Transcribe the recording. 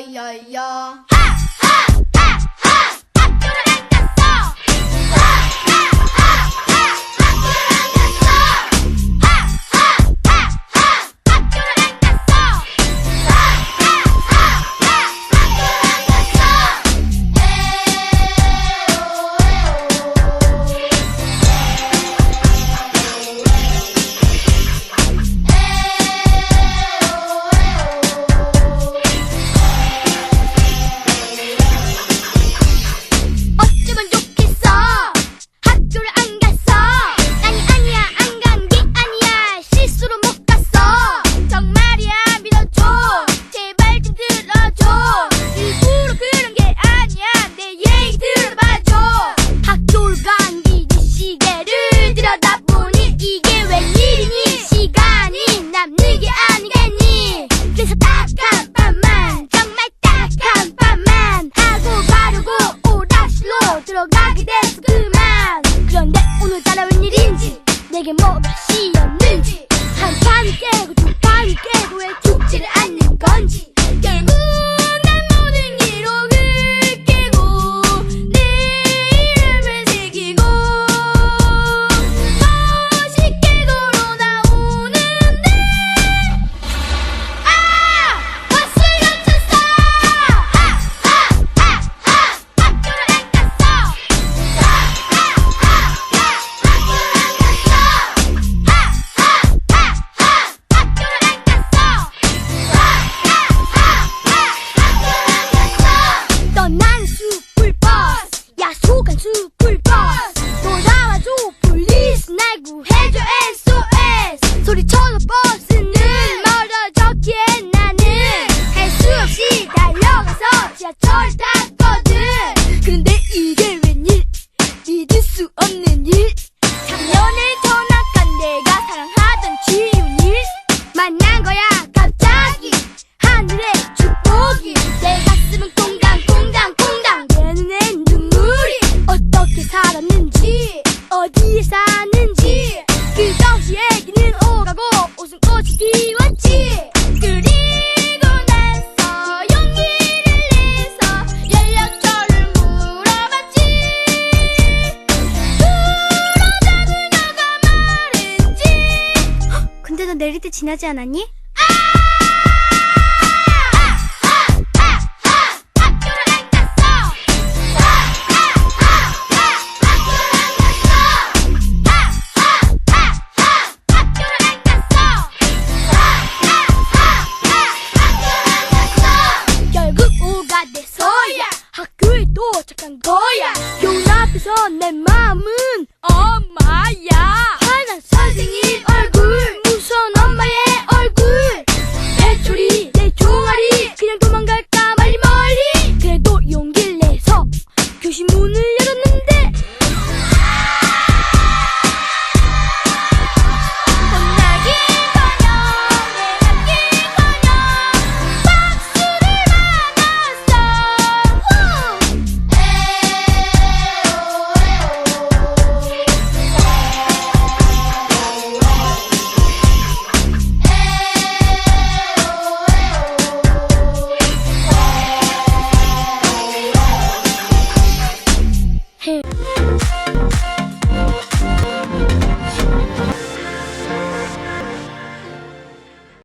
yeah, yeah. yeah. 들어가게 됐구만. 그런데 오늘따라 웬일인지 내게 뭐가 씌었는지. 한참 Stars. 어디 사는지 그것이 애기는 오가고 웃음꽃이 피웠지 그리고 나서 용기를 내서 연락처를 물어봤지 그러자 그녀가 말했지 근데 너 내릴 때 지나지 않았니? 아! 눈앞에서 내 마음은 엄마야. 화난 선생님 얼굴. 무서운 엄마의 얼굴. 배초리 내 종아리. 그냥 도망갈까? 말리 멀리. 그래도 용기를 내서 교실 문을 열었는데 Hey.